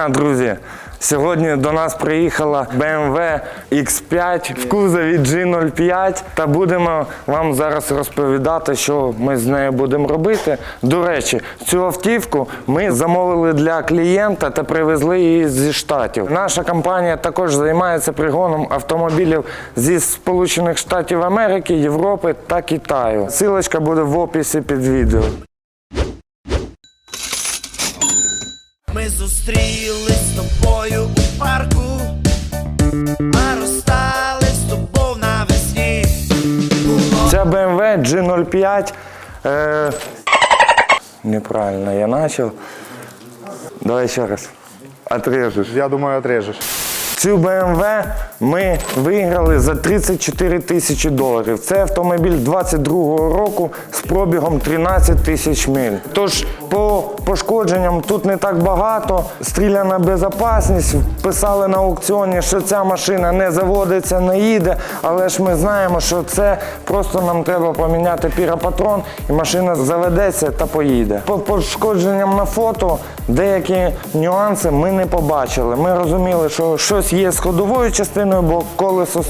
Дня, друзі! Сьогодні до нас приїхала BMW X5 в кузові G05 та будемо вам зараз розповідати, що ми з нею будемо робити. До речі, цю автівку ми замовили для клієнта та привезли її зі штатів. Наша компанія також займається пригоном автомобілів зі Сполучених Штатів Америки, Європи та Китаю. Силочка буде в описі під відео. Ми зустрілись з тобою у парку, а розстались з тобою навесні. Ця BMW G05. Е... Неправильно я почав. Давай ще раз. Отрежеш. Я думаю, отрежеш. Цю BMW ми виграли за 34 тисячі доларів. Це автомобіль 22-го року з пробігом 13 тисяч миль. Тож по пошкодженням тут не так багато. Стріляна безпечність. Писали на аукціоні, що ця машина не заводиться, не їде. Але ж ми знаємо, що це просто нам треба поміняти піропатрон, і машина заведеться та поїде. По пошкодженням на фото деякі нюанси ми не побачили. Ми розуміли, що щось є з ходовою частиною, бо колесо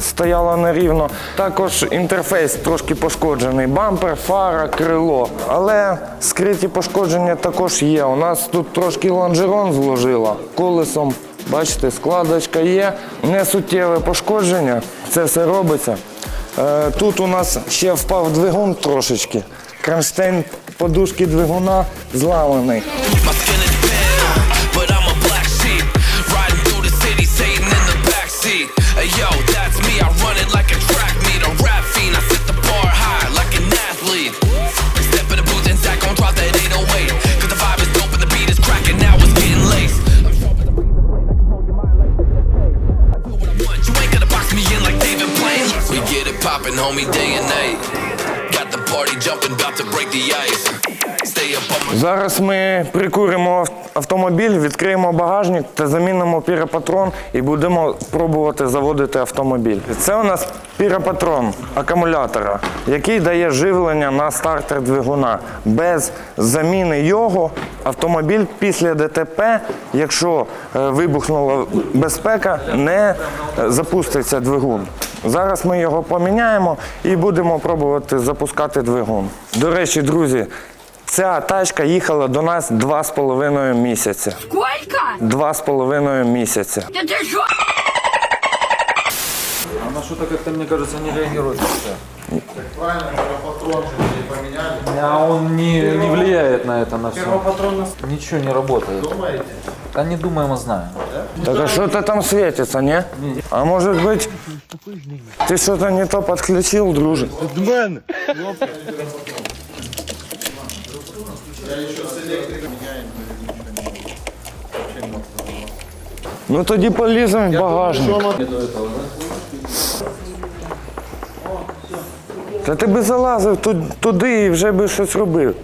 стояло нерівно. Також інтерфейс трошки пошкоджений. Бампер, фара, крило. Але скриті пошкодження також є. У нас тут трошки лонжерон зложило колесом. Бачите, складочка є, не суттєве пошкодження. Це все робиться. Е, Тут у нас ще впав двигун трошечки. Кронштейн подушки двигуна зламаний. Зараз ми прикуримо автомобіль, відкриємо багажник та замінимо піропатрон і будемо пробувати заводити автомобіль. Це у нас піропатрон акумулятора, який дає живлення на стартер двигуна. Без заміни його автомобіль після ДТП, якщо е, вибухнула безпека, не е, запуститься двигун. Зараз ми його поміняємо і будемо пробувати запускати двигун. До речі, друзі, ця тачка їхала до нас два з половиною місяця. Сколько? Два з половиною місяця. Да ты что? Она что-то как-то, мне кажется, не реагирует. как-то. А он не, не влияет на это, на все. Ничего не работает. Думаете? Да не думаем, а знаем. Так а що-то там світиться, ні? А може бути, ти щось не то підключив, друже? Ну тоді поліземо в багажник. Та ти би залазив ту- туди і вже би щось робив.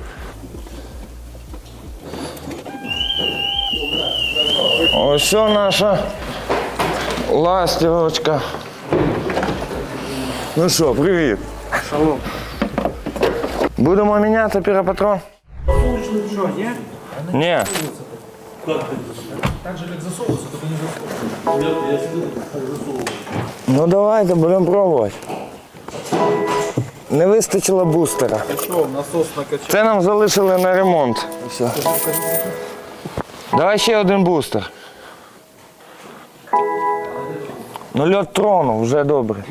Ось наша ластівочка. Ну що, привіт. Шалом. Будемо міняти піропатрон? Що, ні? Ні. Ну давайте, будемо пробувати. Не вистачило бустера. Что, насос накачал? Це нам залишили на ремонт. Все. Давай ще один бустер. Ну льот трону, вже добре.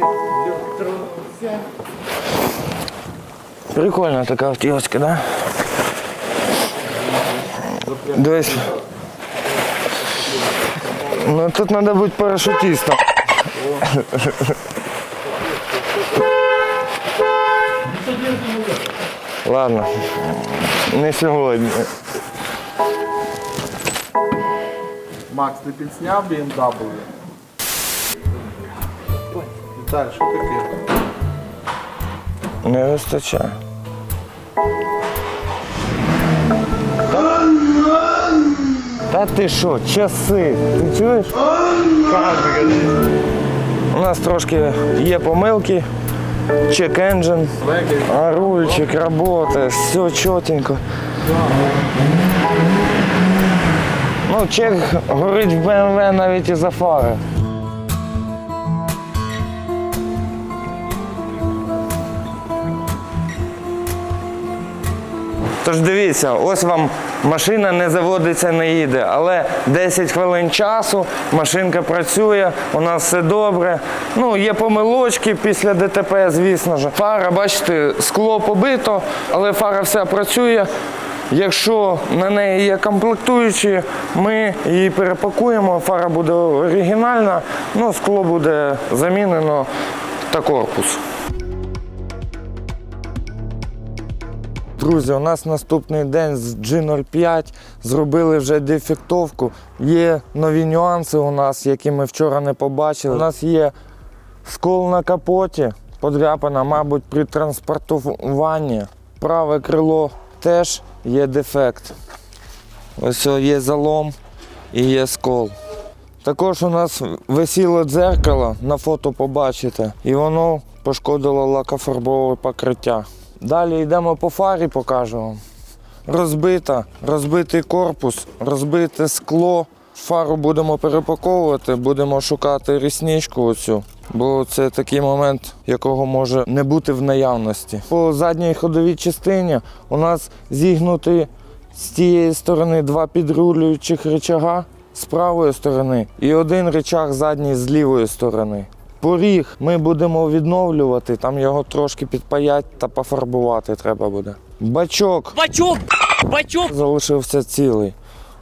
Прикольна така автівочка, да? Дивись. Ну тут треба бути парашутистом. Ладно, не сьогодні. Макс, ты пенсняв BMW? Виталь, что таке? Не вистачає. Та ти що, часи? Ти чуєш? У нас трошки є помилки. Чек енджин, а рульчик працює, все чотенько. Ну, чек горить в BMW навіть і за фари. Тож дивіться, ось вам машина не заводиться, не їде, але 10 хвилин часу, машинка працює, у нас все добре. Ну, є помилочки після ДТП, звісно ж. Фара, бачите, скло побито, але фара вся працює. Якщо на неї є комплектуючі, ми її перепакуємо, фара буде оригінальна, ну, скло буде замінено та корпус. Друзі, у нас наступний день з G05. Зробили вже дефектовку. Є нові нюанси у нас, які ми вчора не побачили. У нас є скол на капоті, подряпана, мабуть, при транспортуванні. Праве крило теж є дефект. Ось є залом і є скол. Також у нас висіло дзеркало, на фото побачите, і воно пошкодило лакофарбове покриття. Далі йдемо по фарі, покажу вам. Розбита, розбитий корпус, розбите скло. Фару будемо перепаковувати, будемо шукати рісничку оцю, бо це такий момент, якого може не бути в наявності. По задній ходовій частині у нас зігнуті з тієї сторони два підрулюючих рычага з правої сторони і один рычаг задній з лівої сторони. Поріг ми будемо відновлювати, там його трошки підпаять та пофарбувати треба буде. Бачок Бачок! Бачок! залишився цілий.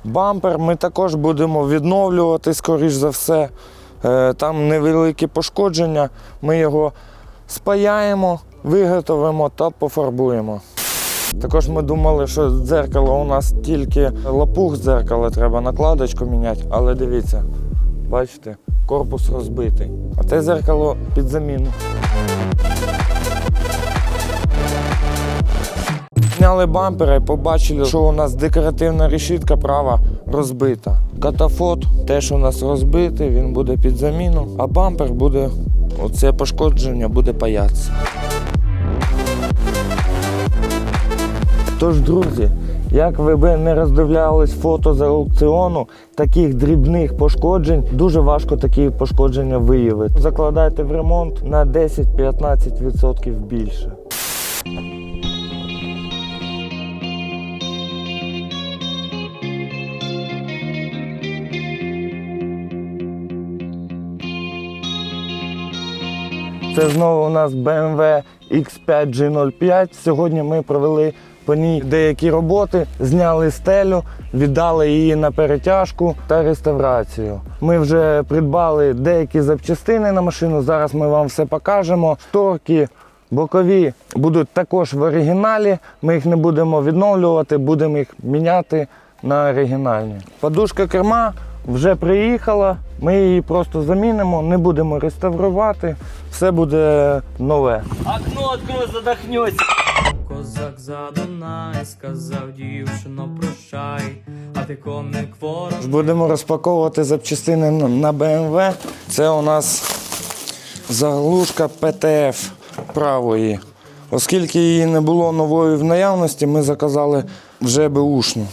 Бампер ми також будемо відновлювати, скоріш за все. Е, Там невеликі пошкодження. Ми його спаяємо, виготовимо та пофарбуємо. Також ми думали, що дзеркало у нас тільки лопух дзеркала, треба накладочку міняти, але дивіться, бачите, корпус розбитий. А те дзеркало під заміну. Зняли бампера і побачили, що у нас декоративна решітка права розбита. Катафот теж у нас розбитий, він буде під заміну, а бампер буде, оце пошкодження буде паятися. Тож, друзі, як ви би не роздивлялись фото з аукціону, таких дрібних пошкоджень дуже важко такі пошкодження виявити. Закладайте в ремонт на 10-15% більше. Це знову у нас BMW X5 G05. Сьогодні ми провели по ній деякі роботи, зняли стелю, віддали її на перетяжку та реставрацію. Ми вже придбали деякі запчастини на машину. Зараз ми вам все покажемо. Шторки бокові будуть також в оригіналі. Ми їх не будемо відновлювати, будемо їх міняти на оригінальні. Подушка керма вже приїхала. Ми її просто замінимо, не будемо реставрувати. Все буде нове. Окно открой, задохнется! Козак за Дунай сказав дівчино прощай, а ти коник ворог. Будемо розпаковувати запчастини на- BMW. Це у нас заглушка ПТФ правої. Оскільки її не було нової в наявності, ми заказали вже беушну.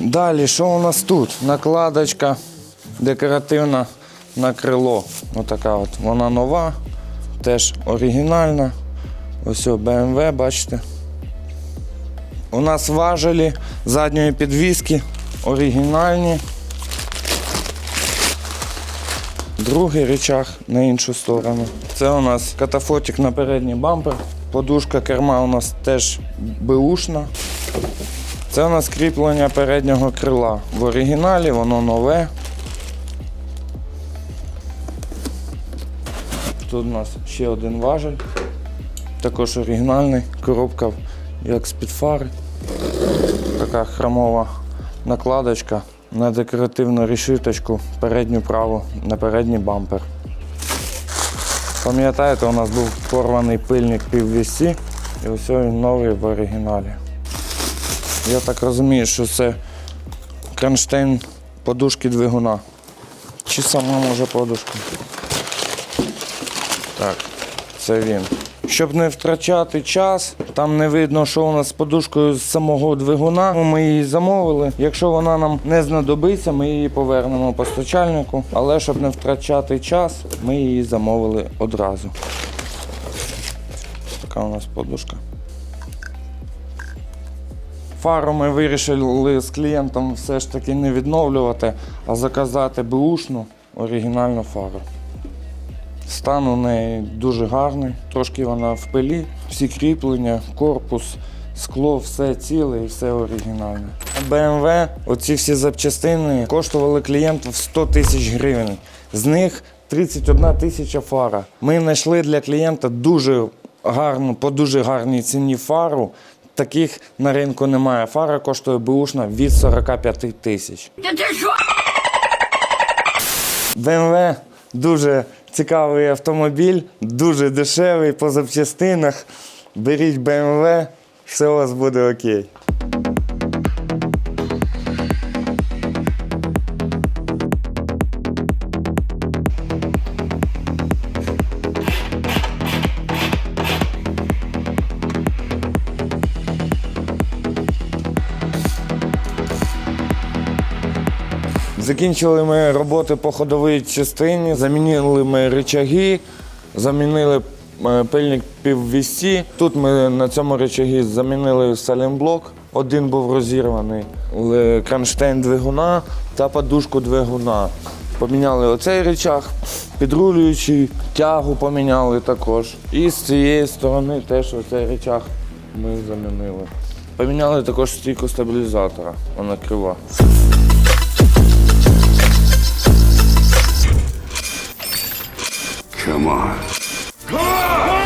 Далі, що у нас тут? Накладочка декоративна на крило. Отака от. Вона нова, теж оригінальна. Ось о, BMW, бачите. У нас важелі задньої підвіски оригінальні. Другий рычаг на іншу сторону. Це у нас катафотик на передній бампер. Подушка керма у нас теж беушна. Це у нас кріплення переднього крила. В оригіналі воно нове. Тут у нас ще один важель. Також оригінальний. Коробка як з-під фари. Така хромова накладочка на декоративну решіточку передню праву на передній бампер. Пам'ятаєте, у нас був порваний пильник піввісі і ось він новий в оригіналі. Я так розумію, що це кронштейн подушки двигуна. Чи сама може подушка? Так, це він. Щоб не втрачати час, там не видно, що у нас з подушкою з самого двигуна. Ми її замовили. Якщо вона нам не знадобиться, ми її повернемо постачальнику. Але щоб не втрачати час, ми її замовили одразу. Така у нас подушка. Фару ми вирішили з клієнтом все ж таки не відновлювати, а заказати бушну оригінальну фару. Стан у неї дуже гарний, трошки вона в пилі, всі кріплення, корпус, скло, все ціле і все оригінальне. BMW, оці всі запчастини коштували клієнту в 100 тисяч гривень. З них 31 тисяча фара. Ми знайшли для клієнта дуже гарну, по дуже гарній ціні фару. Таких на ринку немає. Фара коштує бушна від 45 тисяч. BMW дуже цікавий автомобіль, дуже дешевий по запчастинах. Беріть BMW, все у вас буде окей. Закінчили ми роботи по ходовій частині, замінили ми рычаги, замінили е, пильник піввісті. Тут ми на цьому рычагі замінили салімблок. Один був розірваний, Л- кронштейн двигуна та подушку двигуна. Поміняли оцей рычаг, підрулюючий, тягу поміняли також. І з цієї сторони теж оцей рычаг ми замінили. Поміняли також стійку стабілізатора, вона крива. Come on. Come on!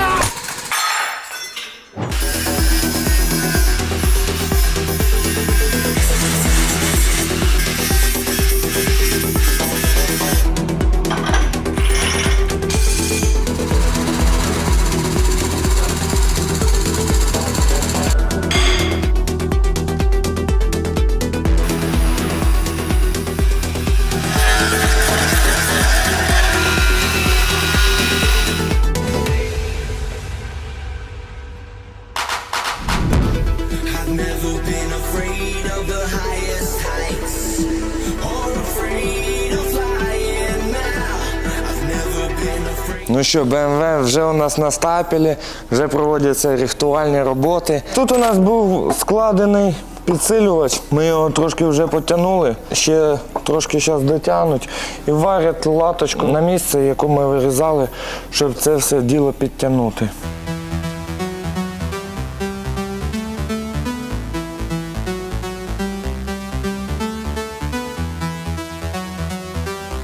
Що, БМВ вже у нас на стапелі, вже проводяться рихтувальні роботи. Тут у нас був складений підсилювач. Ми його трошки вже потягнули, ще трошки зараз дотягнуть і варять латочку на місце, яку ми вирізали, щоб це все діло підтягнути.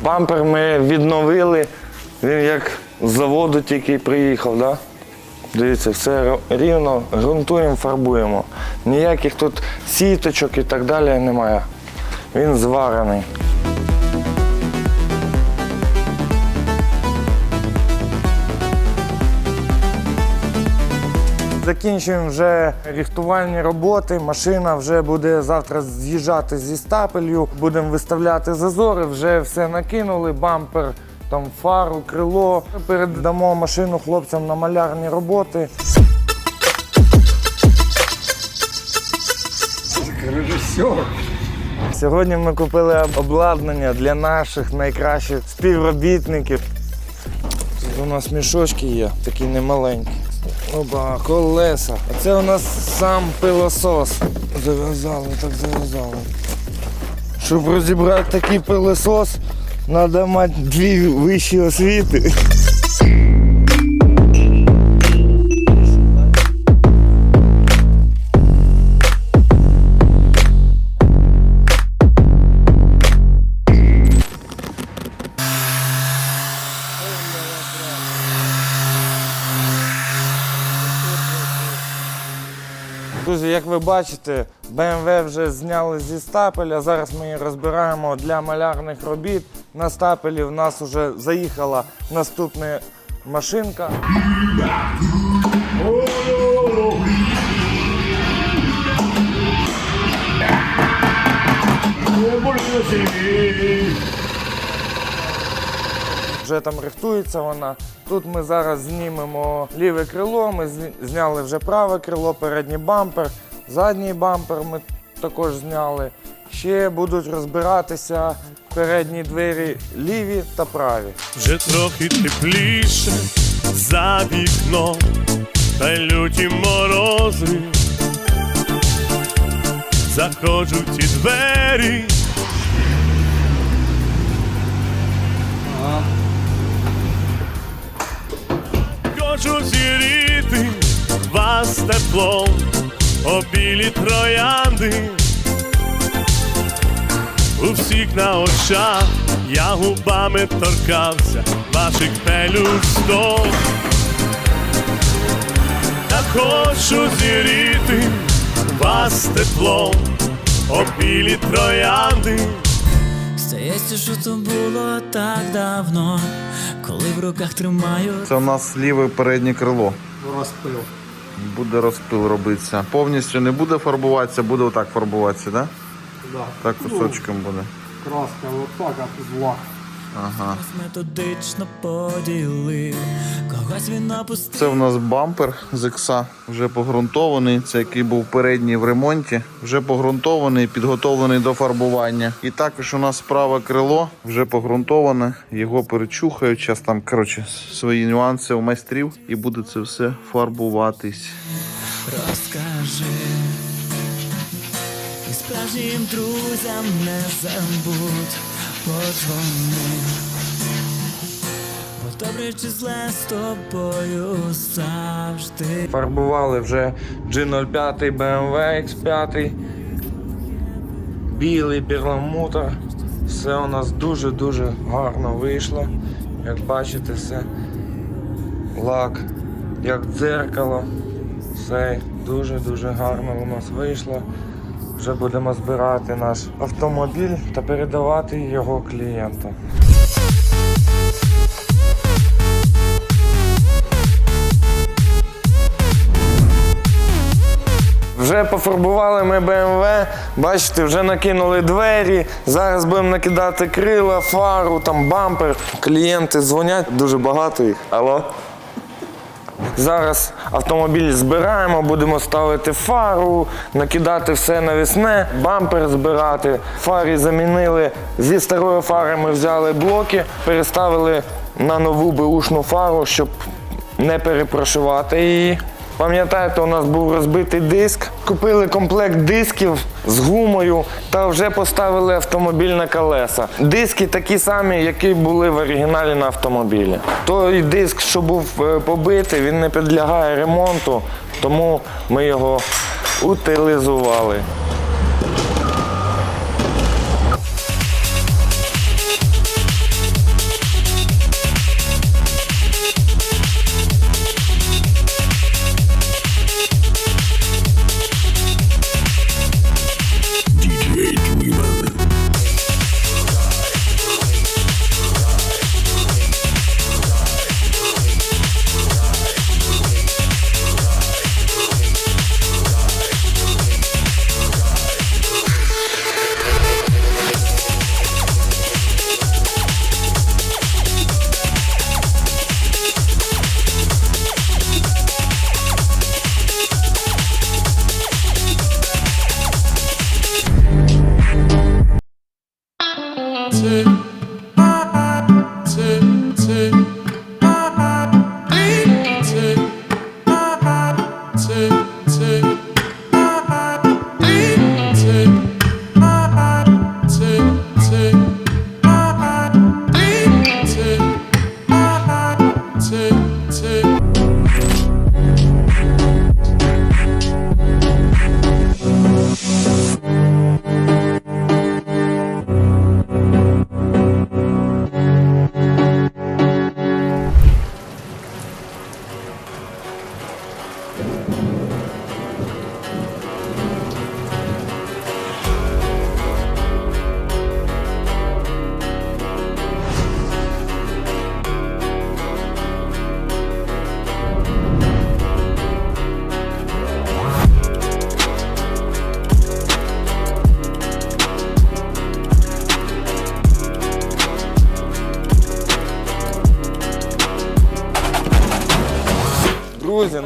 Бампер ми відновили. Він як заводу тільки приїхав, да? Дивіться, все рівно, ґрунтуємо, фарбуємо. Ніяких тут сіточок і так далі немає. Він зварений. Закінчуємо вже рихтувальні роботи. Машина вже буде завтра з'їжджати зі стапелью. Будемо виставляти зазори, вже все накинули, бампер, там фару, крило. Передамо машину хлопцям на малярні роботи. Сьогодні ми купили обладнання для наших найкращих співробітників. Тут у нас мішочки є, такі немаленькі. Оба, колеса. А це у нас сам пилосос. Зав'язали, так зав'язали. Щоб розібрати такий пилосос, треба мати дві вищі освіти. Друзі, як ви бачите, BMW вже зняли зі стапеля. Зараз ми її розбираємо для малярних робіт. На стапелі в нас вже заїхала наступна машинка. Вже там рихтується вона, Тут ми зараз знімемо ліве крило, ми зняли вже праве крило, передній бампер, задній бампер ми також зняли. Ще будуть розбиратися передні двері ліві та праві. Вже трохи тепліше за вікном, та люті морози. Заходжу в ті двері. Хочу зіріти вас теплом, о білі троянди. У всіх на очах я губами торкався ваших пелюсток. Та хочу зіріти вас теплом, о білі троянди. Здається, що то було так давно, коли в руках тримаю Це у нас ліве переднє крило. Розпил. Буде розпил робитися. Повністю не буде фарбуватися, буде отак фарбуватися, так? Да? Так кусочком буде. методично поділив. Когось він опустив. Це в нас бампер з ікса, вже погрунтований. Це який був передній в ремонті. Вже погрунтований, підготовлений до фарбування. І також у нас праве крило вже погрунтоване. Його перечухають. Зараз там коротше свої нюанси у майстрів і буде це все фарбуватись. Розкажи. Справжнім друзям не забудь подзвони. Бо добре чи зле з тобою завжди. Фарбували вже G05 BMW X5, білий перламутр. Все у нас дуже-дуже гарно вийшло. Як бачите, все лак, як дзеркало. Все дуже-дуже гарно у нас вийшло. Вже будемо збирати наш автомобіль та передавати його клієнтам. Вже пофарбували ми BMW, бачите, вже накинули двері. Зараз будемо накидати крила, фару, там бампер. Клієнти дзвонять, дуже багато їх. Алло? Зараз автомобіль збираємо, будемо ставити фару, накидати все навісне, бампер збирати. Фарі замінили. Зі старої фари ми взяли блоки, переставили на нову беушну фару, щоб не перепрошувати її. Пам'ятаєте, у нас був розбитий диск. Купили комплект дисків з гумою та вже поставили автомобіль на колеса. Диски такі самі, які були в оригіналі на автомобілі. Той диск, що був е, побитий, він не підлягає ремонту, тому ми його утилізували.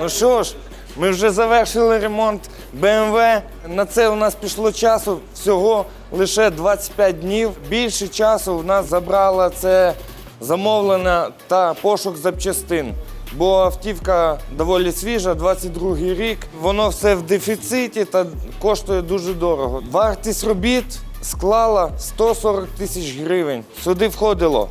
Ну що ж, ми вже завершили ремонт BMW. На це у нас пішло часу всього лише 25 днів. Більше часу в нас забрало це замовлення та пошук запчастин. Бо автівка доволі свіжа, 22 рік. Воно все в дефіциті та коштує дуже дорого. Вартість робіт склала 140 тисяч гривень. Сюди входило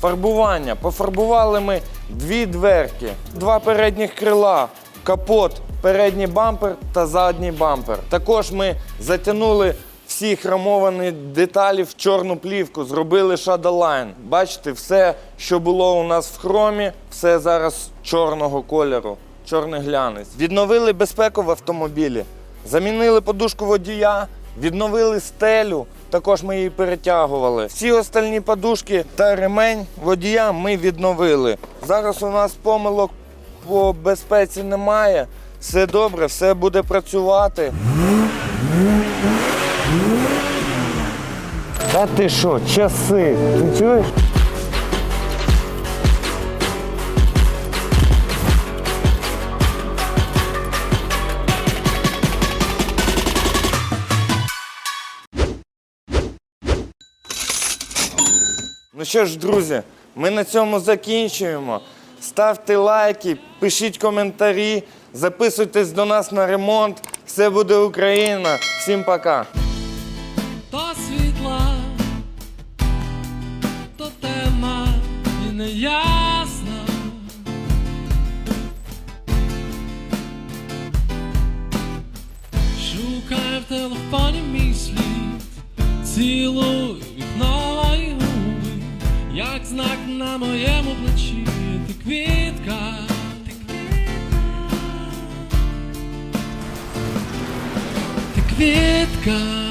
Фарбування. Пофарбували ми дві дверки, два передніх крила, капот, передній бампер та задній бампер. Також ми затягнули всі хромовані деталі в чорну плівку, зробили шадолайн. Бачите, все, що було у нас в хромі, все зараз чорного кольору, чорний глянець. Відновили безпеку в автомобілі, замінили подушку водія, відновили стелю. Також ми її перетягували. Всі остальні подушки та ремень водія ми відновили. Зараз у нас помилок по безпеці немає. Все добре, все буде працювати. Та ти що, часи? Ти чуєш? Ну що ж, друзі, ми на цьому закінчуємо. Ставте лайки, пишіть коментарі, записуйтесь до нас на ремонт. Все буде Україна. Всім пока. То світла, то тема і неясна. Шукай в телефоні мій слід, цілуй знак на моєму плечі, ти квітка. Ти квітка.